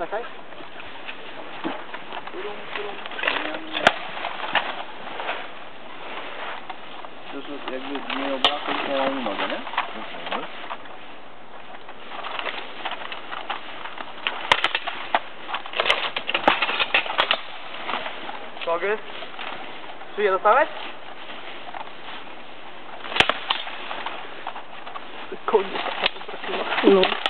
ください。そうそう、jakby nie obracać tą nogę, nie? Okay. Pogryz? Szyję dostałeś? Koniec, to trafiła. No.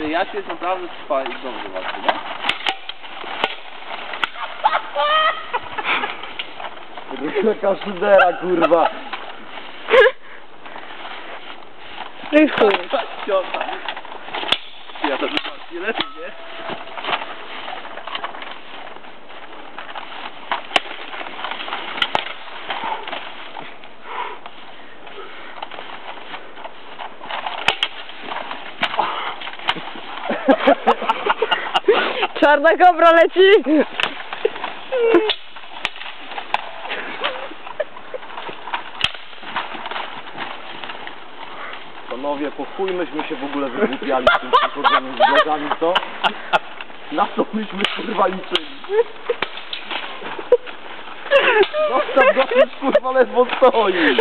Ty, Jasiu jest naprawdę trwa i dobrze walczy, nie? Jaka szydera, kurwa. No chuj. Ciota. Ja to bym nie lepiej, nie? Czarna kobra leci! Panowie, po chuj myśmy się w ogóle wygłupiali z tym przychodzeniem z blogami, co? Na co myśmy kurwa liczyli? Zostaw już kurwa ledwo stoi.